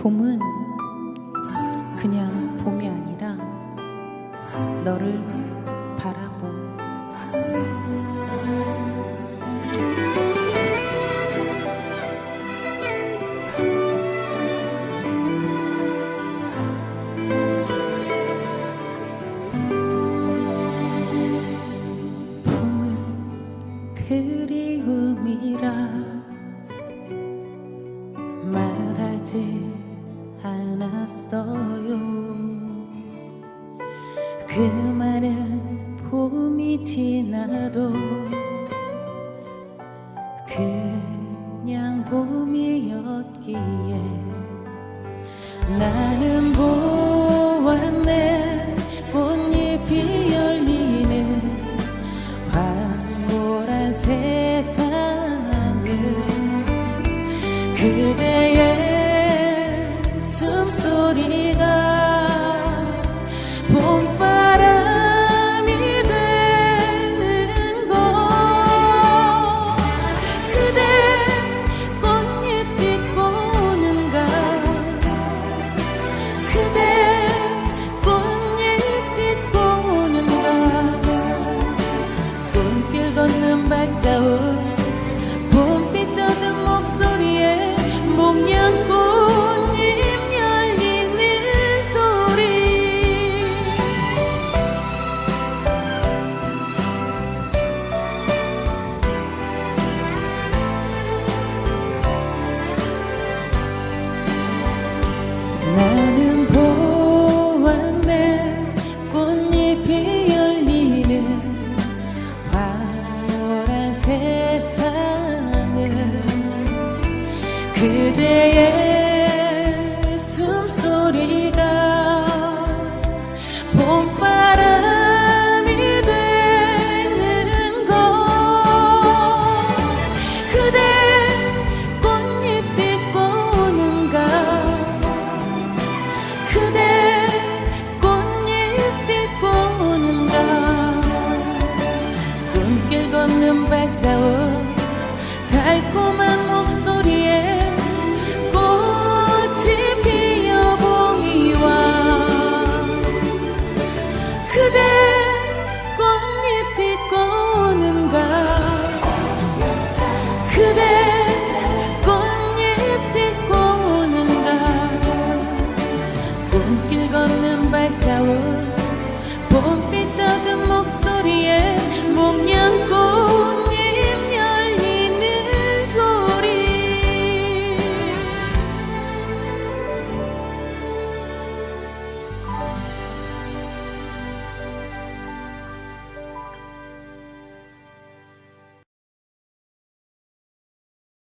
봄은 그냥 봄이 아니라 너를 바라봄. 봄은 그리움이라 말하지 않았어요. 그 많은 봄이 지나도 그냥 봄이었기에 나는 보았네. 꽃잎이 열리는 황홀한 세상을 그대의 그대의 숨소리가 봄바람이 되는 것. 그대 꽃잎이 꼬는가? 그대 꽃잎이 꼬는가? 꿈길 걷는 발자국 달콤한 길 걷는 발자국. 봄비